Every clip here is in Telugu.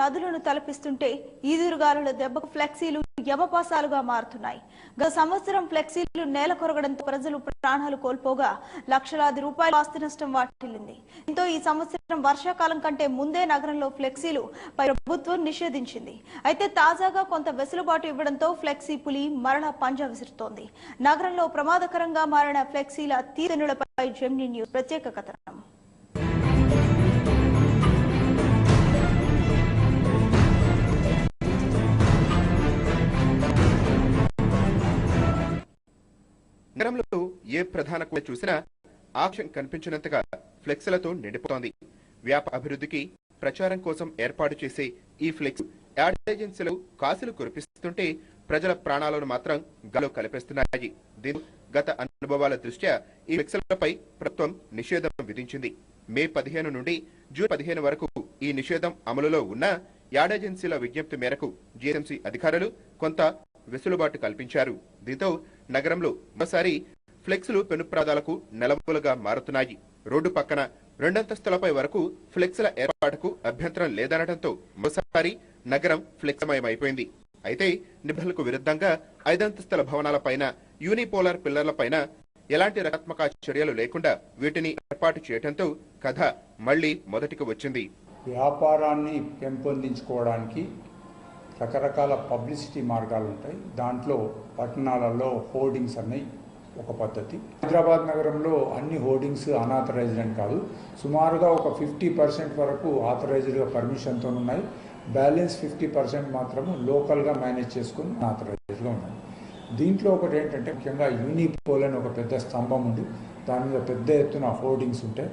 నదులను తలపిస్తుంటే ఈదురుగాలుల దెబ్బకు ఫ్లెక్సీలు యమపాసాలుగా మారుతున్నాయి. గత సంవత్సరం ఫ్లెక్సీలు నేల కొరగడంతో ప్రజలు ప్రాణాలు కోల్పోగా లక్షలాది రూపాయల ఆస్తి నష్టం వాటిల్లింది. దీంతో ఈ సంవత్సరం వర్షాకాలం కంటే ముందే నగరంలో ఫ్లెక్సీలు ప్రభుత్వం నిషేధించింది. అయితే తాజాగా కొంత వెసులుబాటు ఇవ్వడంతో ఫ్లెక్సీ పులి మరలా పంజా విసురుతోంది. నగరంలో ప్రమాదకరంగా మారిన ఫ్లెక్సీల తీరెనులపై జెమ్ని న్యూస్ ప్రత్యేక కథనం. ఏ ప్రధాన కూడా చూసినా ఆక్షన్ కనిపించినంతగా ఫ్లెక్స్లతో నిండిపోతోంది. వ్యాపార అభివృద్ధికి ప్రచారం కోసం ఏర్పాటు చేసే ఈ ఫ్లెక్స్ యాడ్ ఏజెన్సీలు కాసులు కురిపిస్తుంటే ప్రజల ప్రాణాలను మాత్రం గాలో కల్పిస్తున్నాయి. దీంతో గత అనుభవాల దృష్ట్యా ఈ ఫ్లెక్స్లపై ప్రభుత్వం నిషేధం విధించింది. మే పదిహేను నుండి జూన్ పదిహేను వరకు ఈ నిషేధం అమలులో ఉన్న యాడ్ ఏజెన్సీల విజ్ఞప్తి మేరకు జీఎంసీ అధికారులు కొంత వెసులుబాటు కల్పించారు. దీంతో నగరంలో మరోసారి ఫ్లెక్స్లు పెనుప్రాదాలకు నెలవులుగా మారుతున్నాయి. రోడ్డు పక్కన రెండంతస్తులపై వరకు ఫ్లెక్స్ల ఏర్పాటుకు అభ్యంతరం లేదనడంతో మరోసారి నగరం ఫ్లెక్స్మయమైపోయింది. అయితే నిబంధనలకు విరుద్ధంగా ఐదంతస్తుల భవనాలపైన యూనిపోలార్ పిల్లర్లపైన ఎలాంటి రకాత్మక చర్యలు లేకుండా వీటిని ఏర్పాటు చేయడంతో కథ మళ్ళీ మొదటికి వచ్చింది. వ్యాపారాన్ని పెంపొందించుకోవడానికి రకరకాల పబ్లిసిటీ మార్గాలు ఉంటాయి దాంట్లో పట్టణాలలో హోర్డింగ్స్ అన్నీ ఒక పద్ధతి. హైదరాబాద్ నగరంలో అన్ని హోర్డింగ్స్ అనాథరైజ్డ్ అని కాదు. సుమారుగా ఒక ఫిఫ్టీ పర్సెంట్ వరకు ఆథరైజ్డ్గా పర్మిషన్తో ఉన్నాయి. బ్యాలెన్స్ ఫిఫ్టీ పర్సెంట్ మాత్రము లోకల్గా మేనేజ్ చేసుకుని అనాథరైజ్డ్గా ఉన్నాయి. దీంట్లో ఒకటి ఏంటంటే ముఖ్యంగా యూనిపోల్ అని ఒక పెద్ద స్తంభం ఉంది. దాని మీద పెద్ద ఎత్తున హోర్డింగ్స్ ఉంటాయి.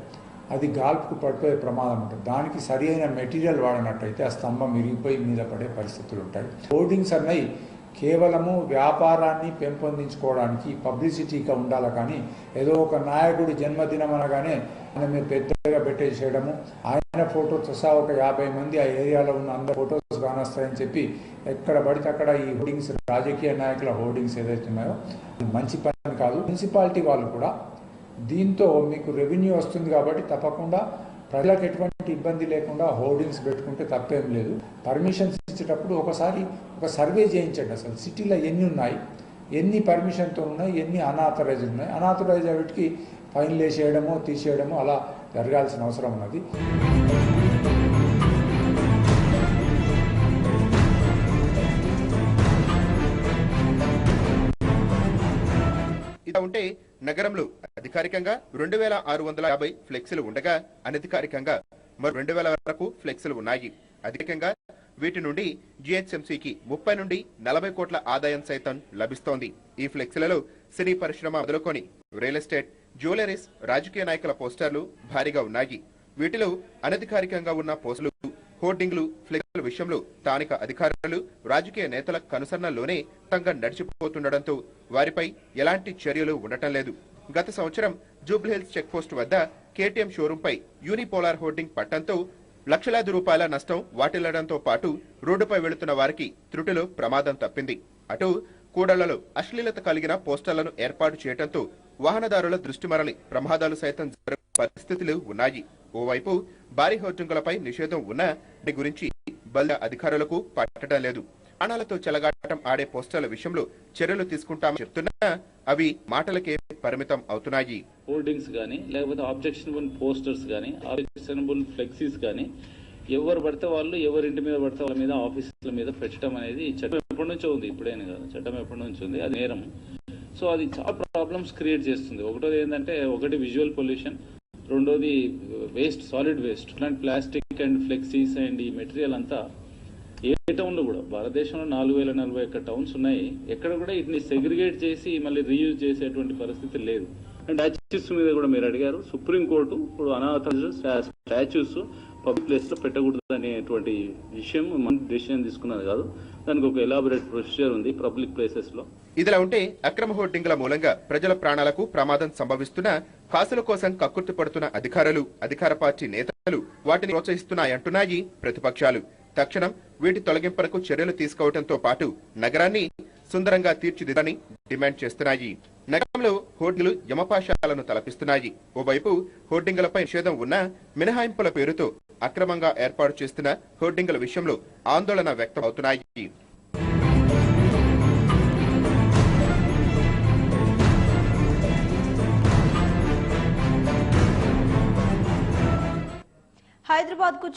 అది గాల్పుకు పడిపోయే ప్రమాదం ఉంటుంది. దానికి సరి అయిన మెటీరియల్ వాడినట్టయితే ఆ స్తంభం విరిగిపోయి మీద పడే పరిస్థితులు ఉంటాయి. హోర్డింగ్స్ అన్నవి కేవలము వ్యాపారాన్ని పెంపొందించుకోవడానికి పబ్లిసిటీగా ఉండాలి కానీ ఏదో ఒక నాయకుడి జన్మదినం అనగానే ఆయన మీరు పెద్దగా పెట్టేసేయడము. ఆయన ఫోటో సహా ఒక యాభై మంది ఆ ఏరియాలో ఉన్న అందరు ఫోటోస్ కానొస్తాయని చెప్పి ఎక్కడ పడితే అక్కడ ఈ హోర్డింగ్స్ రాజకీయ నాయకుల హోర్డింగ్స్ ఏదైతే ఉన్నాయో అది మంచి పని కాదు. మున్సిపాలిటీ వాళ్ళు కూడా దీంతో మీకు రెవెన్యూ వస్తుంది కాబట్టి తప్పకుండా ప్రజలకు ఎటువంటి ఇబ్బంది లేకుండా హోర్డింగ్స్ పెట్టుకుంటే తప్పేం లేదు. పర్మిషన్స్ ఇచ్చేటప్పుడు ఒకసారి ఒక సర్వే చేయించండి అసలు. సిటీలో ఎన్ని ఉన్నాయి? ఎన్ని పర్మిషన్తో ఉన్నాయి? ఎన్ని అనాథరైజ్ ఉన్నాయి? అనాథరైజ్ వాటికి ఫైన్లు వేసేయడమో తీసేయడమో అలా జరగాల్సిన అవసరం ఉన్నది. ఇలా ఉంటే నగరంలో అధికారికంగా రెండు వేల ఆరు వందల యాభై ఫ్లెక్సీలు ఉండగా అనధికారికంగా మరో రెండు వేల వరకు ఫ్లెక్సీలు ఉన్నాయి. అధికంగా వీటి నుండి జిహెచ్ఎంసీకి ముప్పై నుండి నలభై కోట్ల ఆదాయం సైతం లభిస్తోంది. ఈ ఫ్లెక్సీలలో సినీ పరిశ్రమ మొదలుకొని రియల్ ఎస్టేట్ జ్యువెలరీస్ రాజకీయ నాయకుల పోస్టర్లు భారీగా ఉన్నాయి. వీటిలో అనధికారికంగా ఉన్న పోస్టులు హోర్డింగ్లు ఫ్లెక్స్ల విషయంలో స్థానిక అధికారులు రాజకీయ నేతల కనుసరణలోనే తంగా నడిచిపోతుండటంతో వారిపై ఎలాంటి చర్యలు ఉండటం లేదు. గత సంవత్సరం జూబ్లీహిల్స్ చెక్ పోస్ట్ వద్ద కేటీఎం షోరూంపై యూనిపోలార్ హోర్డింగ్ పట్టంతో లక్షలాది రూపాయల నష్టం వాటిల్లడంతో పాటు రోడ్డుపై వెళుతున్న వారికి త్రుటిలో ప్రమాదం తప్పింది. అటు కూడళ్ళలో అశ్లీలత కలిగిన పోస్టర్లను ఏర్పాటు చేయడంతో వాహనదారుల దృష్టి మరలి ప్రమాదాలు సైతం జరిగే పరిస్థితులు ఉన్నాయి. ఓవైపు భారీ హోర్డింగులపై నిషేధం ఉన్నా దీని గురించి బల అధికారులకు పట్టడం లేదు. ప్రాణాలతో చెలగాటం ఆడే పోస్టర్ల విషయంలో చర్యలు తీసుకుంటామని చెప్తున్నా అవి మాటలకే పరిమితం అవుతున్నాయి. హోర్డింగ్స్ కానీ లేకపోతే ఆబ్జెక్షన్ పోస్టర్స్ కానీ రీజనబుల్ ఫ్లెక్సీస్ కానీ ఎవరు పడితే వాళ్ళు ఎవరి ఇంటి మీద పడితే వాళ్ళ మీద ఆఫీసుల మీద పెట్టడం అనేది చట్టం ఎప్పటి నుంచో ఉంది. ఇప్పుడేను కాదు. చట్టం ఎప్పటి నుంచి ఉంది. అది నేరం. సో అది చాలా ప్రాబ్లమ్స్ క్రియేట్ చేస్తుంది. ఒకటోది ఏంటంటే ఒకటి విజువల్ పొల్యూషన్ రెండోది వేస్ట్ సాలిడ్ వేస్ట్ ఇట్లాంటి ప్లాస్టిక్ అండ్ ఫ్లెక్సీస్ అండ్ ఈ మెటీరియల్ అంతా ఏ టౌన్లో కూడా భారతదేశంలో నాలుగు వేల నలభై ఒక్క టౌన్స్ ఉన్నాయి. ఎక్కడ కూడా వీటిని సెగ్రిగేట్ చేసి మళ్ళీ రీయూజ్ చేసేటువంటి పరిస్థితి లేదు. అండ్ స్టాచ్యూస్ మీద కూడా మీరు అడిగారు. సుప్రీంకోర్టు ఇప్పుడు అనాథ స్టాచ్యూస్ పబ్లిక్ ప్లేస్లో పెట్టకూడదు అనేటువంటి విషయం మన డెసిషన్ తీసుకున్నది కాదు. దానికి ఒక ఎలాబరేట్ ప్రొసీజర్ ఉంది పబ్లిక్ ప్లేసెస్లో. ఇదిలా ఉంటే అక్రమ హోర్డింగ్ల మూలంగా ప్రజల ప్రాణాలకు ప్రమాదం సంభవిస్తున్న కాసుల కోసం కక్కుర్తి పడుతున్న అధికారులు అధికార పార్టీ నేతలు వాటిని ప్రోత్సహిస్తున్నాయంటున్నాయి ప్రతిపక్షాలు. తక్షణం వీటి తొలగింపునకు చర్యలు తీసుకోవడంతో పాటు నగరాన్ని సుందరంగా తీర్చిదిద్దని డిమాండ్ చేస్తున్నాయి. నగరంలో హోర్డింగ్లు యమపాశాలను తలపిస్తున్నాయి. ఓవైపు హోర్డింగులపై నిషేధం ఉన్నా మినహాయింపుల పేరుతో అక్రమంగా ఏర్పాటు చేస్తున్న హోర్డింగుల విషయంలో ఆందోళన వ్యక్తం అవుతున్నాయి హైదరాబాద్కు